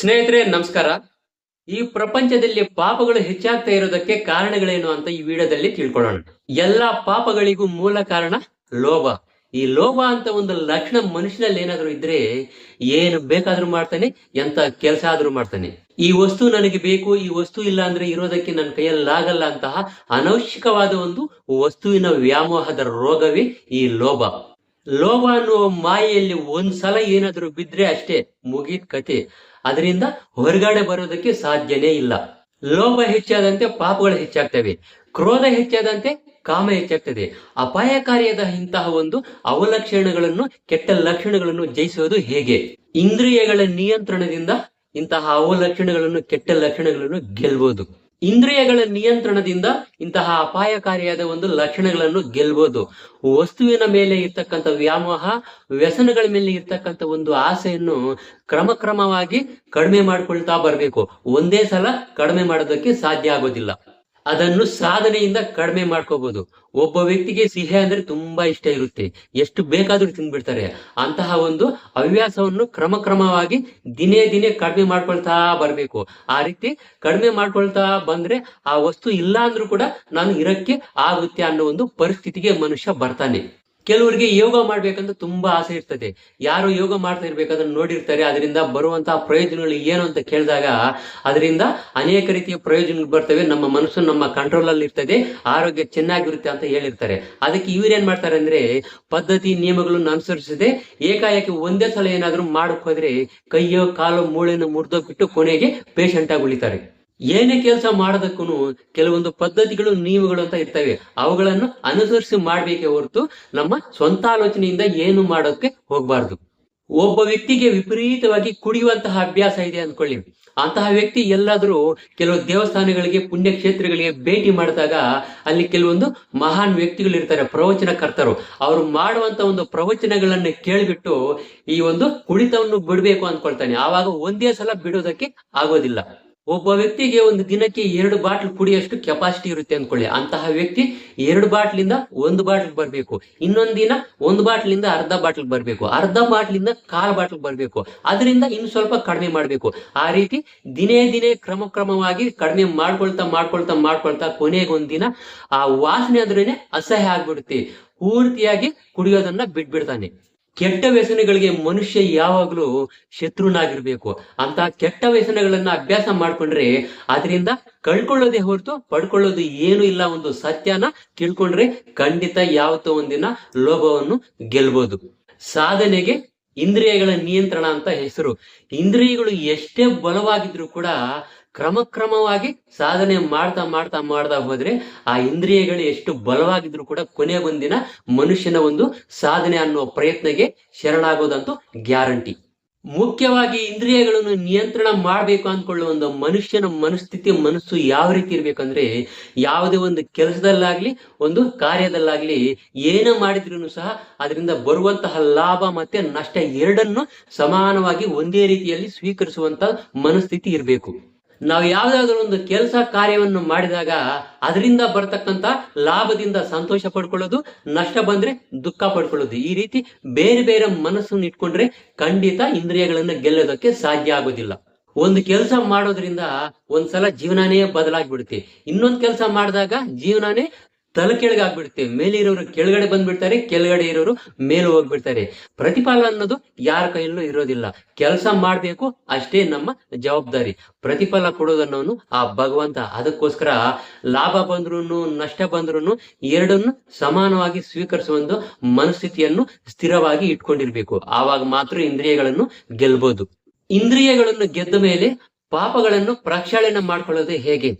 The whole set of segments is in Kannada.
ಸ್ನೇಹಿತರೆ, ನಮಸ್ಕಾರ. ಈ ಪ್ರಪಂಚದಲ್ಲಿ ಪಾಪಗಳು ಹೆಚ್ಚಾಗ್ತಾ ಇರೋದಕ್ಕೆ ಕಾರಣಗಳೇನು ಅಂತ ಈ ವಿಡಿಯೋದಲ್ಲಿ ತಿಳ್ಕೊಳ್ಳೋಣ. ಎಲ್ಲಾ ಪಾಪಗಳಿಗೂ ಮೂಲ ಕಾರಣ ಲೋಭ. ಈ ಲೋಭ ಅಂತ ಒಂದು ಲಕ್ಷಣ ಮನುಷ್ಯನಲ್ಲಿ ಏನಾದ್ರೂ ಇದ್ರೆ ಏನು ಬೇಕಾದ್ರೂ ಮಾಡ್ತಾನೆ, ಎಂತ ಕೆಲಸ ಆದ್ರೂ ಮಾಡ್ತಾನೆ. ಈ ವಸ್ತು ನನಗೆ ಬೇಕು, ಈ ವಸ್ತು ಇಲ್ಲ ಅಂದ್ರೆ ಇರೋದಕ್ಕೆ ನನ್ನ ಕೈಯಲ್ಲಾಗಲ್ಲ ಅಂತಹ ಅನವಶ್ಯಕವಾದ ಒಂದು ವಸ್ತುವಿನ ವ್ಯಾಮೋಹದ ರೋಗವೇ ಈ ಲೋಭ. ಲೋಭ ಅನ್ನುವ ಮಾಯೆಯಲ್ಲಿ ಒಂದ್ಸಲ ಏನಾದ್ರೂ ಬಿದ್ರೆ ಅಷ್ಟೇ ಮುಗಿದ ಕತೆ. ಅದರಿಂದ ಹೊರಗಡೆ ಬರೋದಕ್ಕೆ ಸಾಧ್ಯನೇ ಇಲ್ಲ. ಲೋಭ ಹೆಚ್ಚಾದಂತೆ ಪಾಪಗಳು ಹೆಚ್ಚಾಗ್ತವೆ. ಕ್ರೋಧ ಹೆಚ್ಚಾದಂತೆ ಕಾಮ ಹೆಚ್ಚಾಗ್ತದೆ. ಅಪಾಯಕಾರಿಯಾದ ಇಂತಹ ಒಂದು ಅವಲಕ್ಷಣಗಳನ್ನು, ಕೆಟ್ಟ ಲಕ್ಷಣಗಳನ್ನು ಜಯಿಸುವುದು ಹೇಗೆ? ಇಂದ್ರಿಯಗಳ ನಿಯಂತ್ರಣದಿಂದ ಇಂತಹ ಅವಲಕ್ಷಣಗಳನ್ನು, ಕೆಟ್ಟ ಲಕ್ಷಣಗಳನ್ನು ಗೆಲ್ಬಹುದು ಇಂದ್ರಿಯಗಳ ನಿಯಂತ್ರಣದಿಂದ ಇಂತಹ ಅಪಾಯಕಾರಿಯಾದ ಒಂದು ಲಕ್ಷಣಗಳನ್ನು ಗೆಲ್ಬೋದು. ವಸ್ತುವಿನ ಮೇಲೆ ಇರ್ತಕ್ಕಂಥ ವ್ಯಾಮೋಹ, ವ್ಯಸನಗಳ ಮೇಲೆ ಇರ್ತಕ್ಕಂಥ ಒಂದು ಆಸೆಯನ್ನು ಕ್ರಮ ಕ್ರಮವಾಗಿ ಕಡಿಮೆ ಮಾಡ್ಕೊಳ್ತಾ ಬರಬೇಕು. ಒಂದೇ ಸಲ ಕಡಿಮೆ ಮಾಡೋದಕ್ಕೆ ಸಾಧ್ಯ ಆಗೋದಿಲ್ಲ. ಅದನ್ನು ಸಾಧನೆಯಿಂದ ಕಡಿಮೆ ಮಾಡ್ಕೋಬಹುದು ಒಬ್ಬ ವ್ಯಕ್ತಿಗೆ ಸಿಹಿ ಅಂದ್ರೆ ತುಂಬಾ ಇಷ್ಟ ಇರುತ್ತೆ. ಎಷ್ಟು ಬೇಕಾದ್ರೂ ತಿಂದ್ಬಿಡ್ತಾರೆ ಅಂತಹ ಒಂದು ಹವ್ಯಾಸವನ್ನು ಕ್ರಮ ಕ್ರಮವಾಗಿ ದಿನೇ ದಿನೇ ಕಡಿಮೆ ಮಾಡ್ಕೊಳ್ತಾ ಬರ್ಬೇಕು. ಆ ರೀತಿ ಕಡಿಮೆ ಮಾಡ್ಕೊಳ್ತಾ ಬಂದ್ರೆ ಆ ವಸ್ತು ಇಲ್ಲ ಅಂದ್ರೂ ಕೂಡ ನಾನು ಇರಕ್ಕೆ ಆಗುತ್ತೆ ಅನ್ನೋ ಒಂದು ಪರಿಸ್ಥಿತಿಗೆ ಮನುಷ್ಯ ಬರ್ತಾನೆ. ಕೆಲವರಿಗೆ ಯೋಗ ಮಾಡ್ಬೇಕಂತ ತುಂಬಾ ಆಸೆ ಇರ್ತದೆ. ಯಾರು ಯೋಗ ಮಾಡ್ತಾ ಇರ್ಬೇಕಾದ್ರೆ ನೋಡಿರ್ತಾರೆ. ಅದರಿಂದ ಬರುವಂತಹ ಪ್ರಯೋಜನಗಳು ಏನು ಅಂತ ಕೇಳಿದಾಗ ಅದರಿಂದ ಅನೇಕ ರೀತಿಯ ಪ್ರಯೋಜನಗಳು ಬರ್ತವೆ. ನಮ್ಮ ಮನಸ್ಸು ನಮ್ಮ ಕಂಟ್ರೋಲ್ ಅಲ್ಲಿ ಇರ್ತದೆ. ಆರೋಗ್ಯ ಚೆನ್ನಾಗಿರುತ್ತೆ ಅಂತ ಹೇಳಿರ್ತಾರೆ. ಅದಕ್ಕೆ ಇವ್ರೇನ್ ಮಾಡ್ತಾರೆ ಅಂದ್ರೆ ಪದ್ಧತಿ ನಿಯಮಗಳನ್ನು ಅನುಸರಿಸದೆ ಏಕಾಏಕಿ ಒಂದೇ ಸಲ ಏನಾದ್ರೂ ಮಾಡಕ್ ಹೋದ್ರೆ ಕೈಯೋ, ಕಾಲು, ಮೂಳೆನ ಮುರಿದೋಗ್ಬಿಟ್ಟು ಕೊನೆಗೆ ಪೇಷಂಟ್ ಆಗಿ ಉಳಿತಾರೆ. ಏನೇ ಕೆಲಸ ಮಾಡೋದಕ್ಕೂ ಕೆಲವೊಂದು ಪದ್ಧತಿಗಳು, ನಿಯಮಗಳು ಅಂತ ಇರ್ತವೆ. ಅವುಗಳನ್ನು ಅನುಸರಿಸಿ ಮಾಡ್ಬೇಕೇ ಹೊರತು ನಮ್ಮ ಸ್ವಂತ ಆಲೋಚನೆಯಿಂದ ಏನು ಮಾಡೋಕೆ ಹೋಗ್ಬಾರ್ದು. ಒಬ್ಬ ವ್ಯಕ್ತಿಗೆ ವಿಪರೀತವಾಗಿ ಕುಡಿಯುವಂತಹ ಅಭ್ಯಾಸ ಇದೆ ಅಂದ್ಕೊಳ್ಳಿ. ಅಂತಹ ವ್ಯಕ್ತಿ ಎಲ್ಲಾದರೂ ಕೆಲವು ದೇವಸ್ಥಾನಗಳಿಗೆ, ಪುಣ್ಯಕ್ಷೇತ್ರಗಳಿಗೆ ಭೇಟಿ ಮಾಡಿದಾಗ ಅಲ್ಲಿ ಕೆಲವೊಂದು ಮಹಾನ್ ವ್ಯಕ್ತಿಗಳು ಇರ್ತಾರೆ ಪ್ರವಚನಕರ್ತರು. ಅವರು ಮಾಡುವಂತ ಒಂದು ಪ್ರವಚನಗಳನ್ನ ಕೇಳಿಬಿಟ್ಟು ಈ ಒಂದು ಕುಡಿತವನ್ನು ಬಿಡಬೇಕು ಅಂದ್ಕೊಳ್ತಾನೆ. ಆವಾಗ ಒಂದೇ ಸಲ ಬಿಡೋದಕ್ಕೆ ಆಗೋದಿಲ್ಲ. ಒಬ್ಬ ವ್ಯಕ್ತಿಗೆ ಒಂದು ದಿನಕ್ಕೆ ಎರಡು ಬಾಟ್ಲ್ ಕುಡಿಯಷ್ಟು ಕೆಪಾಸಿಟಿ ಇರುತ್ತೆ ಅಂದ್ಕೊಳ್ಳಿ. ಅಂತಹ ವ್ಯಕ್ತಿ ಎರಡು ಬಾಟ್ಲಿಂದ ಒಂದು ಬಾಟ್ಲ್ ಬರಬೇಕು. ಇನ್ನೊಂದು ದಿನ ಒಂದು ಬಾಟ್ಲಿಂದ ಅರ್ಧ ಬಾಟ್ಲ್ ಬರಬೇಕು. ಅರ್ಧ ಬಾಟ್ಲಿಂದ ಕಾಲ್ ಬಾಟ್ಲ್ ಬರಬೇಕು. ಅದರಿಂದ ಇನ್ನು ಸ್ವಲ್ಪ ಕಡಿಮೆ ಮಾಡಬೇಕು. ಆ ರೀತಿ ದಿನೇ ದಿನೇ ಕ್ರಮ ಕ್ರಮವಾಗಿ ಕಡಿಮೆ ಮಾಡ್ಕೊಳ್ತಾ ಮಾಡ್ಕೊಳ್ತಾ ಮಾಡ್ಕೊಳ್ತಾ ಕೊನೆಗೊಂದಿನ ಆ ವಾಸನೆ ಅಂದ್ರೇನೆ ಅಸಹ್ಯ ಆಗ್ಬಿಡುತ್ತೆ. ಪೂರ್ತಿಯಾಗಿ ಕುಡಿಯೋದನ್ನ ಬಿಟ್ಬಿಡ್ತಾನೆ. ಕೆಟ್ಟ ವ್ಯಸನಗಳಿಗೆ ಮನುಷ್ಯ ಯಾವಾಗಲೂ ಶತ್ರುನಾಗಿರ್ಬೇಕು. ಅಂತ ಕೆಟ್ಟ ವ್ಯಸನಗಳನ್ನ ಅಭ್ಯಾಸ ಮಾಡ್ಕೊಂಡ್ರೆ ಅದರಿಂದ ಕಳ್ಕೊಳ್ಳೋದೇ ಹೊರತು ಪಡ್ಕೊಳ್ಳೋದು ಏನು ಇಲ್ಲ ಒಂದು ಸತ್ಯನ ತಿಳ್ಕೊಂಡ್ರೆ ಖಂಡಿತ ಯಾವತ್ತೋ ಒಂದಿನ ಲೋಭವನ್ನು ಗೆಲ್ಬಹುದು ಸಾಧನೆಗೆ ಇಂದ್ರಿಯಗಳ ನಿಯಂತ್ರಣ ಅಂತ ಹೆಸರು. ಇಂದ್ರಿಯಗಳು ಎಷ್ಟೇ ಬಲವಾಗಿದ್ರು ಕೂಡ ಕ್ರಮ ಕ್ರಮವಾಗಿ ಸಾಧನೆ ಮಾಡ್ತಾ ಮಾಡ್ತಾ ಮಾಡ್ತಾ ಹೋದ್ರೆ ಆ ಇಂದ್ರಿಯಗಳು ಎಷ್ಟು ಬಲವಾಗಿದ್ರು ಕೂಡ ಕೊನೆಗೊಂದಿನ ಮನುಷ್ಯನ ಒಂದು ಸಾಧನೆ ಅನ್ನೋ ಪ್ರಯತ್ನಕ್ಕೆ ಶರಣಾಗೋದಂತೂ ಗ್ಯಾರಂಟಿ. ಮುಖ್ಯವಾಗಿ ಇಂದ್ರಿಯಗಳನ್ನು ನಿಯಂತ್ರಣ ಮಾಡಬೇಕು ಅಂದ್ಕೊಳ್ಳೋ ಒಂದು ಮನುಷ್ಯನ ಮನಸ್ಥಿತಿ, ಮನಸ್ಸು ಯಾವ ರೀತಿ ಇರ್ಬೇಕಂದ್ರೆ ಯಾವುದೇ ಒಂದು ಕೆಲಸದಲ್ಲಾಗ್ಲಿ, ಒಂದು ಕಾರ್ಯದಲ್ಲಾಗ್ಲಿ ಏನೇ ಮಾಡಿದ್ರು ಸಹ ಅದರಿಂದ ಬರುವಂತಹ ಲಾಭ ಮತ್ತೆ ನಷ್ಟ ಎರಡನ್ನು ಸಮಾನವಾಗಿ ಒಂದೇ ರೀತಿಯಲ್ಲಿ ಸ್ವೀಕರಿಸುವಂತ ಮನಸ್ಥಿತಿ ಇರಬೇಕು. ನಾವು ಯಾವ್ದಾದ್ರು ಒಂದು ಕೆಲಸ ಕಾರ್ಯವನ್ನು ಮಾಡಿದಾಗ ಅದರಿಂದ ಬರ್ತಕ್ಕಂಥ ಲಾಭದಿಂದ ಸಂತೋಷ ಪಡ್ಕೊಳ್ಳೋದು, ನಷ್ಟ ಬಂದ್ರೆ ದುಃಖ ಪಡ್ಕೊಳ್ಳೋದು. ಈ ರೀತಿ ಬೇರೆ ಬೇರೆ ಮನಸ್ಸನ್ನು ಇಟ್ಕೊಂಡ್ರೆ ಖಂಡಿತ ಇಂದ್ರಿಯಗಳನ್ನ ಗೆಲ್ಲೋದಕ್ಕೆ ಸಾಧ್ಯ ಆಗೋದಿಲ್ಲ. ಒಂದು ಕೆಲಸ ಮಾಡೋದ್ರಿಂದ ಒಂದ್ಸಲ ಜೀವನಾನೇ ಬದಲಾಗ್ಬಿಡುತ್ತೆ. ಇನ್ನೊಂದು ಕೆಲಸ ಮಾಡಿದಾಗ ಜೀವನನೇ ತಲೆ ಕೆಳಗೆ ಮೇಲೆ ಮೇಲಿರೋರು ಕೆಳಗಡೆ ಬಂದ್ಬಿಡ್ತಾರೆ, ಕೆಳಗಡೆ ಇರೋರು ಮೇಲೆ ಹೋಗ್ಬಿಡ್ತಾರೆ. ಪ್ರತಿಫಲ ಅನ್ನೋದು ಯಾರ ಕೈಯಲ್ಲೂ ಇರೋದಿಲ್ಲ. ಕೆಲಸ ಮಾಡ್ಬೇಕು, ಅಷ್ಟೇ ನಮ್ಮ ಜವಾಬ್ದಾರಿ. ಪ್ರತಿಫಲ ಕೊಡೋದನ್ನೋನು ಆ ಭಗವಂತ. ಅದಕ್ಕೋಸ್ಕರ ಲಾಭ ಬಂದ್ರು ನಷ್ಟ ಬಂದ್ರು ಎರಡನ್ನು ಸಮಾನವಾಗಿ ಸ್ವೀಕರಿಸುವ ಒಂದು ಮನಸ್ಥಿತಿಯನ್ನು ಸ್ಥಿರವಾಗಿ ಇಟ್ಕೊಂಡಿರ್ಬೇಕು. ಆವಾಗ ಮಾತ್ರ ಇಂದ್ರಿಯಗಳನ್ನು ಗೆಲ್ಬಹುದು ಇಂದ್ರಿಯಗಳನ್ನು ಗೆದ್ದ ಮೇಲೆ ಪಾಪಗಳನ್ನು ಪ್ರಕ್ಷಾಳನ ಮಾಡ್ಕೊಳ್ಳೋದು ಹೇಗೆ?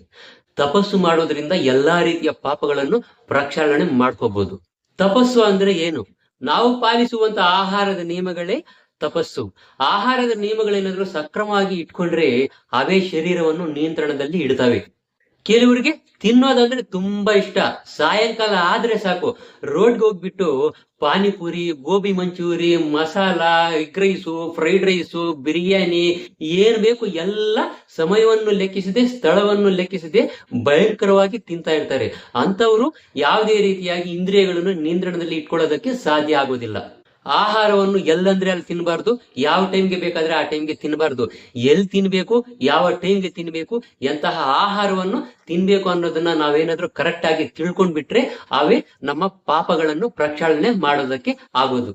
ತಪಸ್ಸು ಮಾಡೋದ್ರಿಂದ ಎಲ್ಲಾ ರೀತಿಯ ಪಾಪಗಳನ್ನು ಪ್ರಕ್ಷಾಳನೆ ಮಾಡ್ಕೋಬಹುದು ತಪಸ್ಸು ಅಂದ್ರೆ ಏನು? ನಾವು ಪಾಲಿಸುವಂತ ಆಹಾರದ ನಿಯಮಗಳೇ ತಪಸ್ಸು. ಆಹಾರದ ನಿಯಮಗಳೇನಾದ್ರೂ ಸಕ್ರಮವಾಗಿ ಇಟ್ಕೊಂಡ್ರೆ ಅವೇ ಶರೀರವನ್ನು ನಿಯಂತ್ರಣದಲ್ಲಿ ಇಡ್ತವೆ. ಕೆಲವರಿಗೆ ತಿನ್ನೋದಂದ್ರೆ ತುಂಬಾ ಇಷ್ಟ. ಸಾಯಂಕಾಲ ಆದ್ರೆ ಸಾಕು. ರೋಡ್ಗೆ ಹೋಗ್ಬಿಟ್ಟು panipuri, gobi manchurian, masala egg rice fried rice biryani, ಏನ್ ಬೇಕು ಎಲ್ಲ ಸಮಯವನ್ನು ಲೆಕ್ಕಿಸದೆ, ಸ್ಥಳವನ್ನು ಲೆಕ್ಕಿಸದೆ ಭಯಂಕರವಾಗಿ ತಿಂತಾ ಇರ್ತಾರೆ. ಅಂತವರು ಯಾವುದೇ ರೀತಿಯಾಗಿ ಇಂದ್ರಿಯಗಳನ್ನು ನಿಯಂತ್ರಣದಲ್ಲಿ ಇಟ್ಕೊಳ್ಳೋದಕ್ಕೆ ಸಾಧ್ಯ ಆಗೋದಿಲ್ಲ. ಆಹಾರವನ್ನು ಎಲ್ಲಂದ್ರೆ ಅಲ್ಲಿ ತಿನ್ನಬಾರ್ದು ಯಾವ ಟೈಮ್ಗೆ ಬೇಕಾದ್ರೆ ಆ ಟೈಮ್ಗೆ ತಿನ್ನಬಾರ್ದು ಎಲ್ಲಿ ತಿನ್ಬೇಕು, ಯಾವ ಟೈಮ್ಗೆ ತಿನ್ಬೇಕು, ಎಂತಹ ಆಹಾರವನ್ನು ತಿನ್ಬೇಕು ಅನ್ನೋದನ್ನ ನಾವೇನಾದ್ರೂ ಕರೆಕ್ಟ್ ಆಗಿ ತಿಳ್ಕೊಂಡ್ಬಿಟ್ರೆ ಅವೇ ನಮ್ಮ ಪಾಪಗಳನ್ನು ಪ್ರಕ್ಷಾಳನೆ ಮಾಡೋದಕ್ಕೆ ಆಗೋದು.